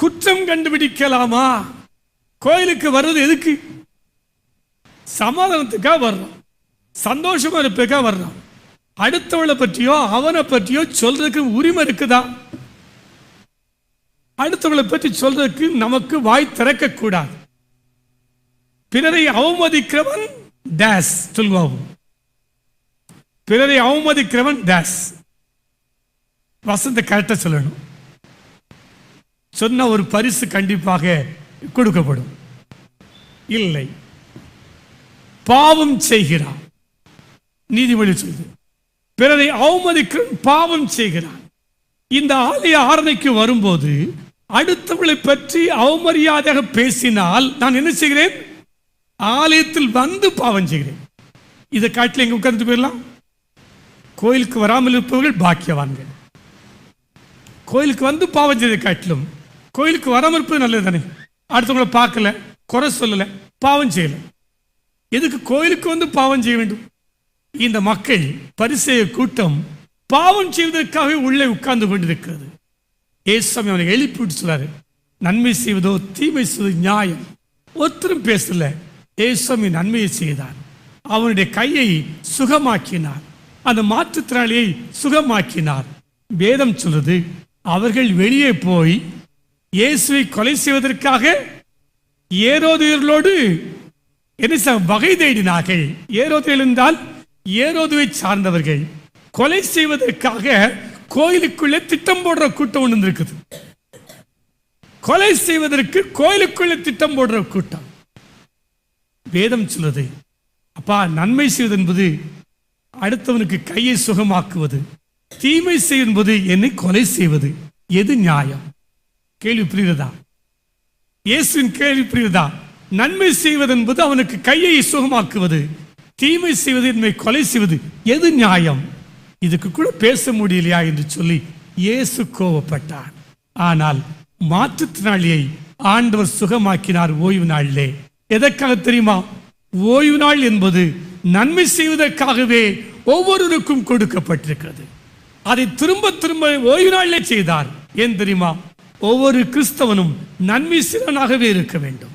குற்றம் கண்டுபிடிக்கலாமா? கோயிலுக்கு வர்றது எதுக்கு? சமாதானத்துக்காக வர்றோம் சந்தோஷமா இருப்பதுக்காக வர்றோம் அடுத்தவளை பற்றியோ அவனை பற்றியோ சொல்றதுக்கு உரிமை இருக்குதா? அடுத்தவளை பற்றி சொல்றதுக்கு நமக்கு வாய் திறக்க கூடாது பிறரை அவமதிக்கிறவன் டேஸ் சொல்வாவும் பிறரை அவமதிக்கிறவன் டேஸ். வசந்த கரெக்டா சொல்லணும். சொன்ன ஒரு பரிசு கண்டிப்பாக கொடுக்கப்படும். இல்லை. பாவம் செய்கிறான். நீதிமொழி சொல்லுது. பிறரை அவமதிக்க பாவம் செய்கிறான். இந்த ஆலய ஆரணைக்கு வரும்போது அடுத்தவளை பற்றி அவமரியாதையாக பேசினால் நான் என்ன செய்கிறேன்? ஆலயத்தில் வந்து பாவம் செய்கிறேன். இதை காட்டில் எங்க உட்கார்ந்து போயிடலாம்? கோயிலுக்கு வராமல் இருப்பவர்கள் பாக்கியவான்கள். கோயிலுக்கு வந்து பாவம் செய்த காட்டிலும் கோயிலுக்கு வராமல் இருப்பது நல்லது தானே? அடுத்தவங்களை பார்க்கல குறை சொல்லலை பாவம் செய்யலை. எதுக்கு கோயிலுக்கு வந்து பாவம் செய்ய வேண்டும்? இந்த மக்கள் பரிசெய கூட்டம் பாவம் செய்வதற்காகவே உள்ளே உட்கார்ந்து கொண்டிருக்கிறது. ஏசாமி அவனை எழுப்பி விட்டு சொல்றாரு நன்மை செய்வதோ தீமை செய்வதோ நியாயம். ஒருத்தரும் பேசல ஏசாமி நன்மையை செய்தார். அவனுடைய கையை சுகமாக்கினார். அந்த மாற்றுத்திறனாளியை சுகமாக்கினார். வேதம் சொல்றது அவர்கள் வெளியே போய் இயேசுவை கொலை செய்வதற்காக ஏரோதியர்களோடு என்ன வகை தேடினார்கள். ஏரோது இருந்தால் ஏரோதுவை சார்ந்தவர்கள். கொலை செய்வதற்காக கோயிலுக்குள்ளே திட்டம் போடுற கூட்டம் ஒன்று இருக்குது கொலை செய்வதற்கு கோயிலுக்குள்ளே திட்டம் போடுற கூட்டம். வேதம் சொல்லுது அப்பா நன்மை செய்வது என்பது அடுத்தவனுக்கு கையை சுகமாக்குவது. தீமை செய்வது என்னை கொலை செய்வது. எது நியாயம்? கேள்வி புரிகிறதா இயேசுவின் கேள்வி புரியுதா நன்மை செய்வது என்பது அவனுக்கு கையை சுகமாக்குவது தீமை செய்வது என்னை கொலை செய்வது எது நியாயம்? இதுக்கு கூட பேச முடியலையா என்று சொல்லி இயேசு கோபப்பட்டார். ஆனால் மாற்றுத்திறனாளியை ஆண்டவர் சுகமாக்கினார் ஓய்வு நாளிலே. எதற்காக தெரியுமா? ஓய்வு நாள் என்பது நன்மை செய்வதற்காகவே ஒவ்வொருவருக்கும் கொடுக்கப்பட்டிருக்கிறது. அதை திரும்ப திரும்ப ஓய்வு நாளிலே செய்தார். ஏன் தெரியுமா? ஒவ்வொரு கிறிஸ்தவனும் நன்மை சிறனாகவே இருக்க வேண்டும்.